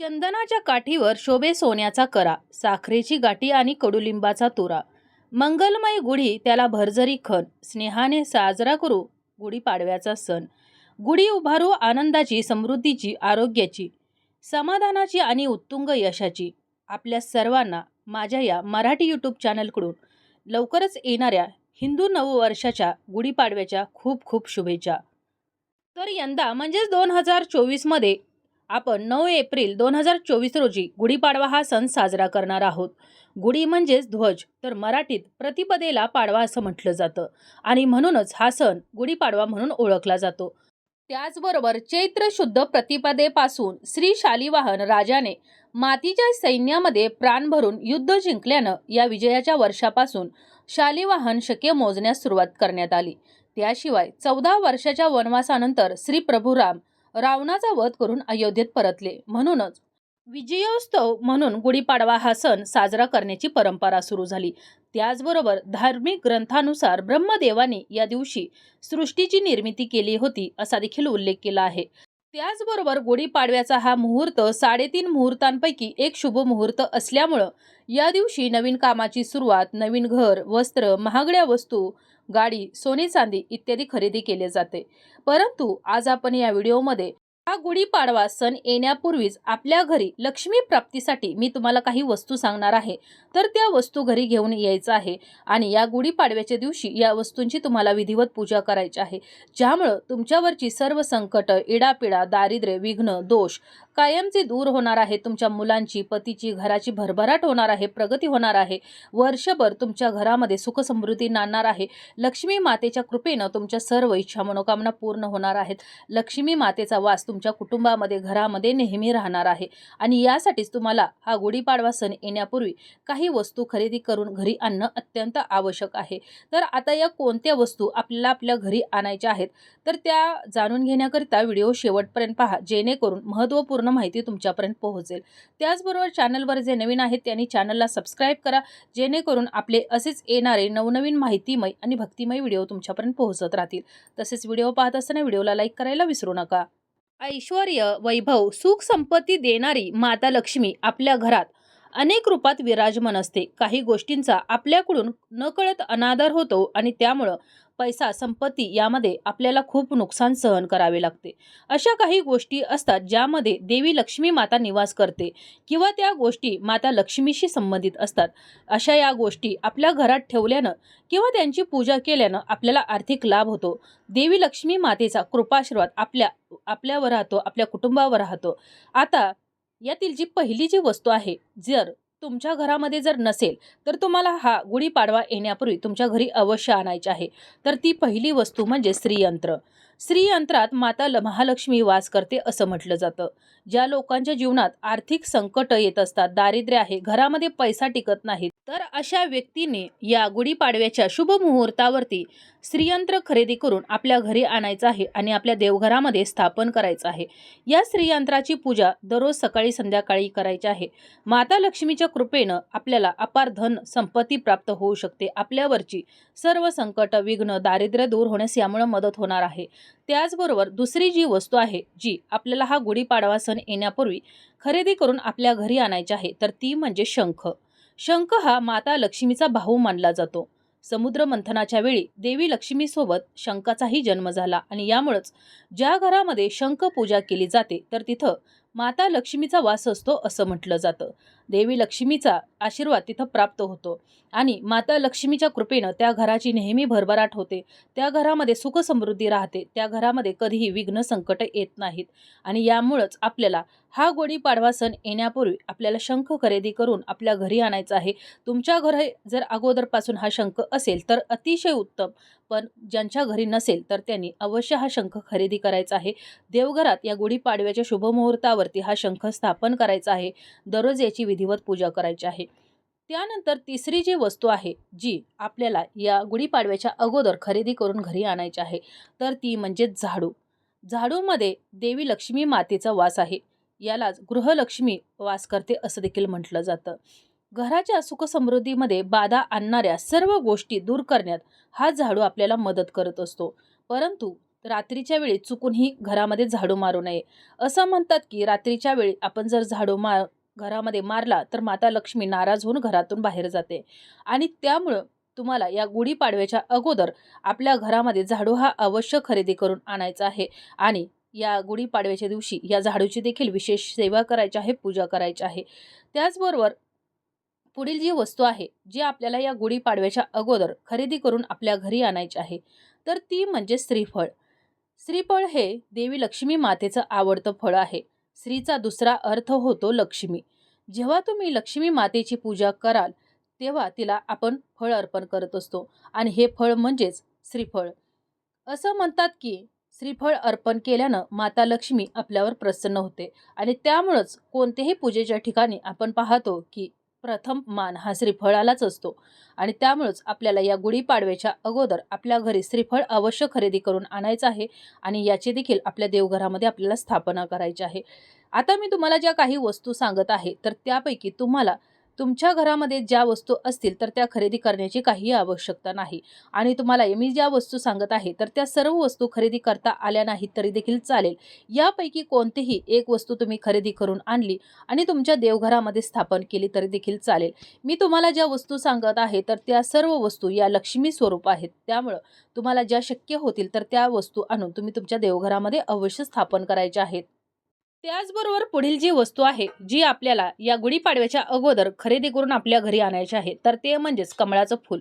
चंदनाच्या काठीवर शोभे सोन्याचा करा साखरेची गाठी आणि कडुलिंबाचा तुरा. मंगलमय गुढी त्याला भरजरी खण. स्नेहाने साजरा करू गुढीपाडव्याचा सण. गुढी उभारू आनंदाची समृद्धीची आरोग्याची समाधानाची आणि उत्तुंग यशाची. आपल्या सर्वांना माझ्या या मराठी यूट्यूब चॅनलकडून लवकरच येणाऱ्या हिंदू नववर्षाच्या गुढीपाडव्याच्या खूप खूप शुभेच्छा. तर यंदा म्हणजेच दोन हजार चोवीसमध्ये आपण नऊ एप्रिल दोन हजार चोवीस रोजी गुढीपाडवा हा सण साजरा करणार आहोत. गुढी म्हणजेच ध्वज तर मराठीत प्रतिपदेला पाडवा असं म्हटलं जातं आणि म्हणूनच हा सण गुढीपाडवा म्हणून ओळखला जातो. त्याचबरोबर चैत्र शुद्ध प्रतिपदेपासून श्री शालिवाहन राजाने मातीच्या सैन्यामध्ये प्राण भरून युद्ध जिंकल्यानं या विजयाच्या वर्षापासून शालिवाहन शके मोजण्यास सुरुवात करण्यात आली. त्याशिवाय चौदा वर्षाच्या वनवासानंतर श्री प्रभुराम रावणाचा वध करून अयोध्येत परतले. म्हणूनच विजयोत्सव म्हणून गुढीपाडवा हा सण साजरा करण्याची परंपरा सुरू झाली. त्याचबरोबर धार्मिक ग्रंथानुसार ब्रह्मदेवाने या दिवशी सृष्टीची निर्मिती केली होती असा देखील उल्लेख केला आहे. त्याचबरोबर गुढीपाडव्याचा हा मुहूर्त साडेतीन मुहूर्तांपैकी एक शुभ मुहूर्त असल्यामुळं या दिवशी नवीन कामाची सुरुवात नवीन घर वस्त्र महागड्या वस्तू गाडी सोने चांदी इत्यादी खरेदी केले जाते. परंतु आज आपण या व्हिडिओमध्ये हा गुढीपाडवा सण येण्यापूर्वीच आपल्या घरी लक्ष्मी प्राप्तीसाठी मी तुम्हाला काही वस्तू सांगणार आहे. तर त्या वस्तू घरी घेऊन यायचं आहे आणि या गुढीपाडव्याच्या दिवशी या वस्तूंची तुम्हाला विधिवत पूजा करायची आहे. ज्यामुळं तुमच्यावरची सर्व संकट इडापिडा दारिद्र्य विघ्न दोष कायमचे दूर होणार आहे. तुमच्या मुलांची पतीची घराची भरभराट होणार आहे प्रगती होणार आहे. वर्षभर तुमच्या घरामध्ये सुखसमृद्धी नाणणार आहे. लक्ष्मी मातेच्या कृपेनं तुमच्या सर्व इच्छा मनोकामना पूर्ण होणार आहेत. लक्ष्मी मातेचा वास तुमच्या कुटुंबामध्ये घरामध्ये नेहमी राहणार आहे. आणि यासाठीच तुम्हाला हा गुढीपाडवा सण येण्यापूर्वी काही वस्तू खरेदी करून घरी आणणं अत्यंत आवश्यक आहे. तर आता या कोणत्या वस्तू आपल्याला आपल्या घरी आणायच्या आहेत तर त्या जाणून घेण्याकरिता व्हिडिओ शेवटपर्यंत पहा जेणेकरून महत्त्वपूर्ण माहिती तुमच्यापर्यंत पोहोचेल. त्याचबरोबर चॅनलवर जे नवीन आहेत त्यांनी चॅनलला सबस्क्राईब करा जेणेकरून आपले असेच येणारे नवनवीन माहितीमय आणि भक्तिमय व्हिडिओ तुमच्यापर्यंत पोहोचत राहतील. तसेच व्हिडिओ पाहत असताना व्हिडिओला लाईक करायला विसरू नका. ऐश्वर वैभव सुख संपत्ती देणारी माता लक्ष्मी आपल्या घरात अनेक रूपात विराजमान असते. काही गोष्टींचा आपल्याकडून नकळत अनादर होतो आणि त्यामुळं पैसा संपत्ती यामध्ये आपल्याला खूप नुकसान सहन करावे लागते. अशा काही गोष्टी असतात ज्यामध्ये देवी लक्ष्मी माता निवास करते किंवा त्या गोष्टी माता लक्ष्मीशी संबंधित असतात. अशा या गोष्टी आपल्या घरात ठेवल्यानं किंवा त्यांची पूजा केल्यानं आपल्याला आर्थिक लाभ होतो. देवी लक्ष्मी मातेचा कृपाशीर्वाद आपल्या आपल्यावर राहतो आपल्या कुटुंबावर राहतो. आता यातील जी पहिली जी वस्तू आहे जर तुमच्या घरामध्ये जर नसेल तर तुम्हाला हा गुढीपाडवा येण्यापूर्वी तुमच्या घरी अवश्य आणायची आहे. तर ती पहिली वस्तू म्हणजे श्रीयंत्र. श्रीयंत्रात माता ल महालक्ष्मी वास करते असं म्हटलं जातं. ज्या लोकांच्या जीवनात आर्थिक संकट येत असतात दारिद्र्य आहे घरामध्ये पैसा टिकत नाही तर अशा व्यक्तीने या गुढीपाडव्याच्या शुभ मुहूर्तावरती स्त्रीयंत्र खरेदी करून आपल्या घरी आणायचं आहे आणि आपल्या देवघरामध्ये स्थापन करायचं आहे. या स्त्रीयंत्राची पूजा दररोज सकाळी संध्याकाळी करायची आहे. माता लक्ष्मीच्या कृपेनं आपल्याला अपार धन संपत्ती प्राप्त होऊ शकते. आपल्यावरची सर्व संकट विघ्न दारिद्र्य दूर होण्यास यामुळे मदत होणार आहे. त्याचबरोबर दुसरी जी वस्तू आहे जी आपल्याला हा गुढीपाडवा सण येण्यापूर्वी खरेदी करून आपल्या घरी आणायची आहे तर ती म्हणजे शंख. शंख हा माता लक्ष्मीचा भाऊ मानला जातो. समुद्र मंथनाच्या वेळी देवी लक्ष्मीसोबत शंखाचाही जन्म झाला आणि यामुळंच ज्या घरामध्ये शंख पूजा केली जाते तर तिथं माता लक्ष्मीचा वास असतो असं म्हटलं जातं. देवी लक्ष्मीचा आशीर्वाद तिथं प्राप्त होतो. आणि माता लक्ष्मीच्या कृपेनं त्या घराची नेहमी भरभराट होते. त्या घरामध्ये सुख समृद्धी राहते. त्या घरामध्ये कधीही विघ्न संकट येत नाहीत. आणि यामुळंच आपल्याला हा गुढीपाडवा सण येण्यापूर्वी आपल्याला शंख खरेदी करून आपल्या घरी आणायचा आहे. तुमच्या घरी जर अगोदरपासून हा शंख असेल तर अतिशय उत्तम. पण ज्यांच्या घरी नसेल तर त्यांनी अवश्य हा शंख खरेदी करायचा आहे. देवघरात या गुढीपाडव्याच्या शुभमुहूर्तावरती हा शंख स्थापन करायचा आहे. दररोज याची विधिवत पूजा करायची आहे. त्यानंतर तिसरी जी वस्तू आहे जी आपल्याला या गुढीपाडव्याच्या अगोदर खरेदी करून घरी आणायची आहे तर ती म्हणजे झाडू. झाडूमध्ये देवी लक्ष्मी मातेचा वास आहे. यालाच गृहलक्ष्मी वास करते असं देखील म्हटलं जातं. घराच्या सुखसमृद्धीमध्ये बाधा आणणाऱ्या सर्व गोष्टी दूर करण्यात हा झाडू आपल्याला मदत करत असतो. परंतु रात्रीच्या वेळी चुकूनही घरामध्ये झाडू मारू नये. असं म्हणतात की रात्रीच्या वेळी आपण जर झाडू मार घरामध्ये मारला तर माता लक्ष्मी नाराज होऊन घरातून बाहेर जाते. आणि त्यामुळं तुम्हाला या गुढीपाडव्याच्या अगोदर आपल्या घरामध्ये झाडू हा अवश्य खरेदी करून आणायचा आहे. आणि या गुढीपाडव्याच्या दिवशी या झाडूची देखील विशेष सेवा करायची आहे पूजा करायची आहे. त्याचबरोबर पुढील जी वस्तू आहे जी आपल्याला या गुढीपाडव्याच्या अगोदर खरेदी करून आपल्या घरी आणायची आहे तर ती म्हणजे श्रीफळ. श्रीफळ हे देवी लक्ष्मी मातेचं आवडतं फळ आहे. श्रीचा दुसरा अर्थ होतो लक्ष्मी. जेव्हा तुम्ही लक्ष्मी मातेची पूजा कराल तेव्हा तिला आपण फळ अर्पण करत असतो आणि हे फळ म्हणजेच श्रीफळ. असं म्हणतात की श्रीफळ अर्पण केल्यानं माता लक्ष्मी आपल्यावर प्रसन्न होते आणि त्यामुळंच कोणत्याही पूजेच्या ठिकाणी आपण पाहतो की प्रथम मान हा श्रीफळालाच असतो. आणि त्यामुळंच आपल्याला या गुढीपाडव्याच्या अगोदर आपल्या घरी श्रीफळ अवश्य खरेदी करून आणायचं आहे आणि याची देखील आपल्या देवघरामध्ये आपल्याला स्थापना करायची आहे. आता मी तुम्हाला ज्या काही वस्तू सांगत आहे तर त्यापैकी तुम्हाला तुमच्या घरामध्ये ज्या वस्तू असतील तर त्या खरेदी करण्याची काही आवश्यकता नाही. आणि तुम्हाला मी ज्या वस्तू सांगत आहे तर त्या सर्व वस्तू खरेदी करता आल्या नाहीत तरी देखील चालेल. यापैकी कोणतीही एक वस्तू तुम्ही खरेदी करून आणली आणि तुमच्या देवघरामध्ये स्थापन केली तरी देखील चालेल. मी तुम्हाला ज्या वस्तू सांगत आहे तर त्या सर्व वस्तू या लक्ष्मी स्वरूप आहेत. त्यामुळं तुम्हाला ज्या शक्य होतील तर त्या वस्तू आणून तुम्ही तुमच्या देवघरामध्ये अवश्य स्थापन करायच्या आहेत. त्याचबरोबर पुढील जी वस्तू आहे जी आपल्याला या गुढीपाडव्याच्या अगोदर खरेदी करून आपल्या घरी आणायची आहे तर ते म्हणजेच कमळाचं फूल.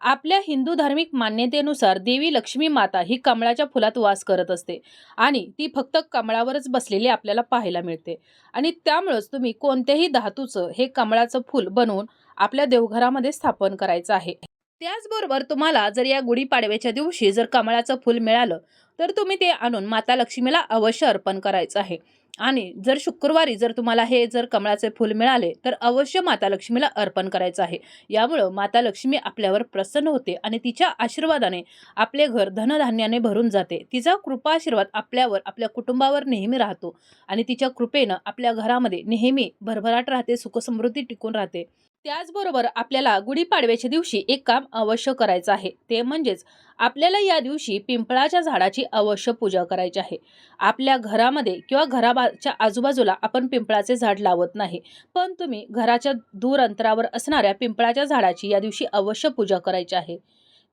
आपल्या हिंदू धार्मिक मान्यतेनुसार देवी लक्ष्मी माता ही कमळाच्या फुलात वास करत असते आणि ती फक्त कमळावरच बसलेली आपल्याला पाहायला मिळते. आणि त्यामुळंच तुम्ही कोणत्याही धातूचं हे कमळाचं फूल बनवून आपल्या देवघरामध्ये स्थापन करायचं आहे. त्याचबरोबर तुम्हाला जर या गुढीपाडव्याच्या दिवशी जर कमळाचं फूल मिळालं तर तुम्ही ते आणून माता लक्ष्मीला अवश्य अर्पण करायचं आहे. आणि जर शुक्रवारी जर तुम्हाला हे जर कमळाचे फूल मिळाले तर अवश्य माता लक्ष्मीला अर्पण करायचं आहे. यामुळं माता लक्ष्मी आपल्यावर प्रसन्न होते आणि तिच्या आशीर्वादाने आपले घर धनधान्याने भरून जाते. तिचा कृपा आशीर्वाद आपल्यावर आपल्या कुटुंबावर नेहमी राहतो आणि तिच्या कृपेनं आपल्या घरामध्ये नेहमी भरभराट राहते सुखसमृद्धी टिकून राहते. त्याचबरोबर आपल्याला गुढीपाडव्याच्या दिवशी एक काम अवश्य करायचं आहे. ते म्हणजेच आपल्याला या दिवशी पिंपळाच्या झाडाची अवश्य पूजा करायची आहे. आपल्या घरामध्ये किंवा घराच्या आजूबाजूला आपण पिंपळाचे झाड लावत नाही. पण तुम्ही घराच्या दूर अंतरावर असणाऱ्या पिंपळाच्या झाडाची या दिवशी अवश्य पूजा करायची आहे.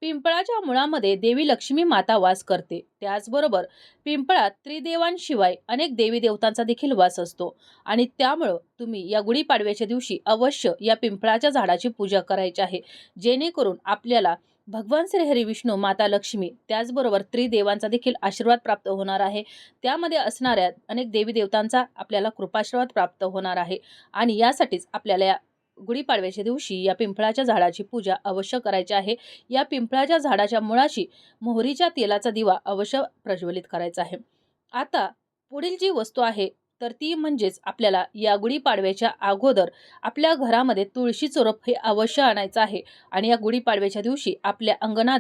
पिंपळाच्या मुळामध्ये देवी लक्ष्मी माता वास करते. त्याचबरोबर पिंपळात त्रिदेवांशिवाय अनेक देवी देवतांचा देखील वास असतो. आणि त्यामुळं तुम्ही या गुढीपाडव्याच्या दिवशी अवश्य या पिंपळाच्या झाडाची पूजा करायची आहे. जेणेकरून आपल्याला भगवान श्री हरी विष्णू माता लक्ष्मी त्याचबरोबर त्रिदेवांचा देखील आशीर्वाद प्राप्त होणार आहे. त्यामध्ये असणाऱ्या अनेक देवी देवतांचा आपल्याला कृपाशीर्वाद प्राप्त होणार आहे. आणि यासाठीच आपल्याला या गुढीपाडव्याच्या दिवशी या पिंपळाच्या झाडाची पूजा अवश्य करायची आहे. या पिंपळाच्या झाडाच्या मुळाशी मोहरीच्या तेलाचा दिवा अवश्य प्रज्वलित करायचा आहे. आता पुढील जी वस्तू आहे तर ती म्हणजेच आपल्याला या गुढीपाडव्याच्या अगोदर आपल्या घरामध्ये तुळशीचं रोप हे अवश्य आणायचं आहे. आणि या गुढीपाडव्याच्या दिवशी आपल्या अंगणात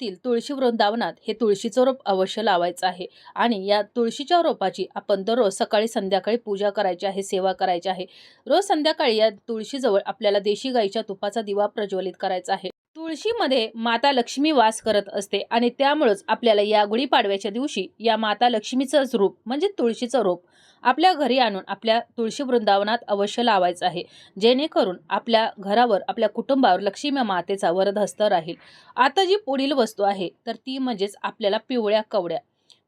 तील तुळशी वृंदावनात हे तुळशीचं रोप अवश्य लावायचं आहे. आणि या तुळशीच्या रोपाची आपण दररोज सकाळी संध्याकाळी पूजा करायची आहे सेवा करायची आहे. रोज संध्याकाळी या तुळशीजवळ आपल्याला देशी गाईच्या तुपाचा दिवा प्रज्वलित करायचा आहे. तुळशीमध्ये माता लक्ष्मी वास करत असते आणि त्यामुळंच आपल्याला या गुढीपाडव्याच्या दिवशी या माता लक्ष्मीचंच रूप म्हणजे तुळशीचं रोप आपल्या घरी आणून आपल्या तुळशी वृंदावनात अवश्य लावायचं आहे. जेणेकरून आपल्या घरावर आपल्या कुटुंबावर लक्ष्मी मातेचा वरदहस्त राहील. आता जी पुढील वस्तू आहे तर ती म्हणजेच आपल्याला पिवळ्या कवड्या.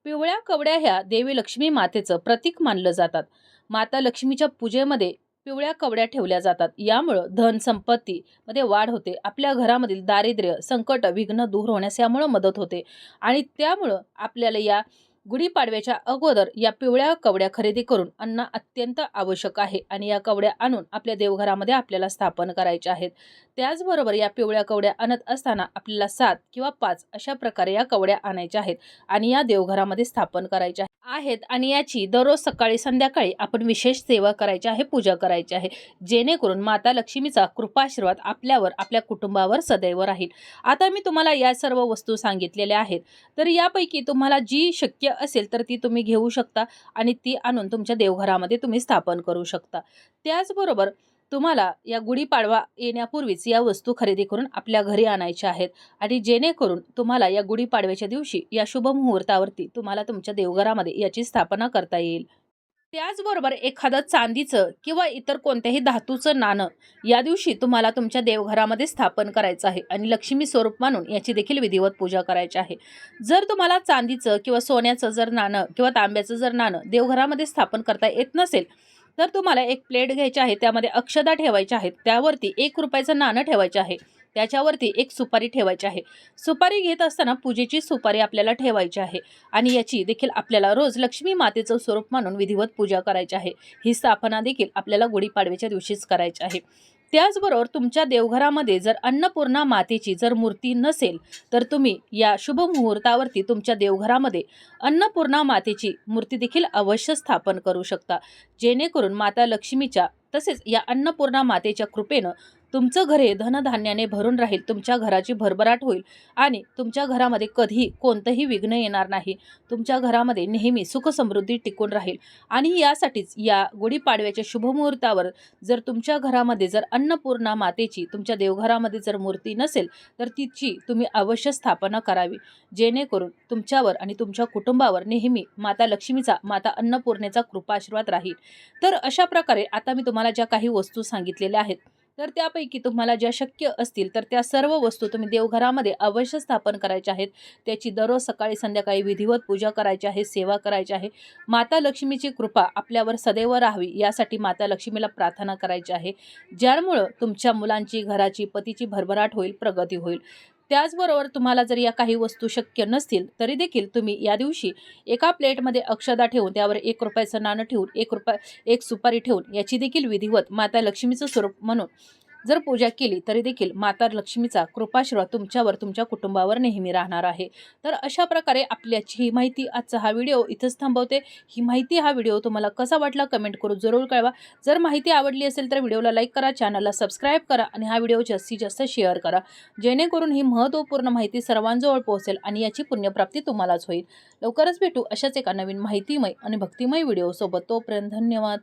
पिवळ्या कवड्या ह्या देवी लक्ष्मी मातेचं प्रतीक मानलं जातात. माता लक्ष्मीच्या पूजेमध्ये पिवळ्या कवड्या ठेवल्या जातात. यामुळं धन संपत्तीमध्ये वाढ होते. आपल्या घरामधील दारिद्र्य संकट विघ्न दूर होण्यास यामुळं मदत होते. आणि त्यामुळं आपल्याला या गुढीपाडव्याच्या अगोदर या पिवळ्या कवड्या खरेदी करून आणणं अत्यंत आवश्यक आहे. आणि या कवड्या आणून आपल्या देवघरामध्ये आपल्याला स्थापन करायच्या आहेत. त्याचबरोबर या पिवळ्या कवड्या आणत असताना आपल्याला सात किंवा पाच अशा प्रकारे या कवड्या आणायच्या आहेत. आणि या देवघरामध्ये स्थापन करायच्या आहेत आणि याची दररोज सकाळी संध्याकाळी आपण विशेष सेवा करायची आहे पूजा करायची आहे. जेणेकरून माता लक्ष्मीचा कृपाशीर्वाद आपल्यावर आपल्या कुटुंबावर सदैव राहील. आता मी तुम्हाला या सर्व वस्तू सांगितलेल्या आहेत. तर यापैकी तुम्हाला जी शक्य असेल तर ती तुम्ही घेऊ शकता आणि ती आणून तुमच्या देवघरामध्ये तुम्ही स्थापन करू शकता. त्याचबरोबर तुम्हाला या गुढीपाडवा येण्यापूर्वीच या वस्तू खरेदी करून आपल्या घरी आणायच्या आहेत. आणि जेणेकरून तुम्हाला या गुढीपाडव्याच्या दिवशी या शुभ मुहूर्तावरती तुम्हाला तुमच्या देवघरामध्ये याची स्थापना करता येईल. त्याचबरोबर एखादं चांदीचं किंवा इतर कोणत्याही धातूचं नाणं या दिवशी तुम्हाला तुमच्या देवघरामध्ये स्थापन करायचं आहे आणि लक्ष्मी स्वरूप मानून याची देखील विधिवत पूजा करायची आहे. जर तुम्हाला चांदीचं किंवा सोन्याचं जर नाणं किंवा तांब्याचं जर नाणं देवघरामध्ये स्थापन करता येत नसेल तर तुम्हाला एक प्लेट घ्यायची आहे त्यामध्ये अक्षदा ठेवायच्या आहेत त्यावरती एक रुपयाचं नाणं ठेवायचं आहे त्याच्यावरती एक सुपारी ठेवायची आहे. सुपारी घेत असताना पूजेची सुपारी आपल्याला ठेवायची आहे आणि याची देखील आपल्याला रोज लक्ष्मी मातेचं स्वरूप मानून विधिवत पूजा करायची आहे. ही स्थापना देखील आपल्याला गुढीपाडव्याच्या दिवशीच करायची आहे. त्याचबरोबर तुमच्या देवघरामध्ये जर अन्नपूर्णा मातेची जर मूर्ती नसेल तर तुम्ही या शुभ मुहूर्तावरती तुमच्या देवघरामध्ये अन्नपूर्णा मातेची मूर्ती देखील अवश्य स्थापन करू शकता. जेणेकरून माता लक्ष्मीच्या तसेच या अन्नपूर्णा मातेच्या कृपेनं तुमचं घरे धनधान्याने भरून राहील तुमच्या घराची भरभराट होईल आणि तुमच्या घरामध्ये कधीही कोणतंही विघ्न येणार नाही. तुमच्या घरामध्ये नेहमी सुखसमृद्धी टिकून राहील आणि यासाठीच या गुढीपाडव्याच्या शुभमुहूर्तावर जर तुमच्या घरामध्ये जर अन्नपूर्णा मातेची तुमच्या देवघरामध्ये जर मूर्ती नसेल तर तिची तुम्ही अवश्य स्थापना करावी. जेणेकरून तुमच्यावर आणि तुमच्या कुटुंबावर नेहमी माता लक्ष्मीचा माता अन्नपूर्णेचा कृपाशीर्वाद राहील. तर अशा प्रकारे आता मी तुम्हाला ज्या काही वस्तू सांगितलेल्या आहेत तर त्यापैकी तुम्हाला ज्या शक्य असतील तर त्या सर्व वस्तू तुम्ही देवघरामध्ये अवश्य स्थापन करायच्या आहेत. त्याची दररोज सकाळी संध्याकाळी विधिवत पूजा करायची आहे सेवा करायची आहे. माता लक्ष्मीची कृपा आपल्यावर सदैव राहावी यासाठी माता लक्ष्मीला प्रार्थना करायची आहे. ज्यामुळं तुमच्या मुलांची घराची पतीची भरभराट होईल प्रगती होईल. त्याचबरोबर तुम्हाला जर या काही वस्तू शक्य नसतील तरी देखील तुम्ही या दिवशी एका प्लेटमध्ये अक्षदा ठेवून त्यावर एक रुपयाचं नाणं ठेवून एक रुपया एक सुपारी ठेवून याची देखील विधिवत माता लक्ष्मीचं स्वरूप म्हणून जर पूजा केली तरी देखील माता लक्ष्मीचा कृपाशीर्वाद तुमच्यावर तुमच्या कुटुंबावर नेहमी राहणार आहे. तर अशा प्रकारे आपल्याची ही माहिती आजचा हा व्हिडिओ इथंच थांबवते. ही माहिती हा व्हिडिओ तुम्हाला कसा वाटला कमेंट करून जरूर कळवा. जर माहिती आवडली असेल तर व्हिडिओला लाईक करा चॅनलला सबस्क्राईब करा आणि हा व्हिडिओ जास्तीत जास्त शेअर करा. जेणेकरून ही महत्त्वपूर्ण माहिती सर्वांजवळ पोहोचेल आणि याची पुण्यप्राप्ती तुम्हालाच होईल. लवकरच भेटू अशाच एका नवीन माहितीमय आणि भक्तिमय व्हिडिओसोबत. तोपर्यंत धन्यवाद.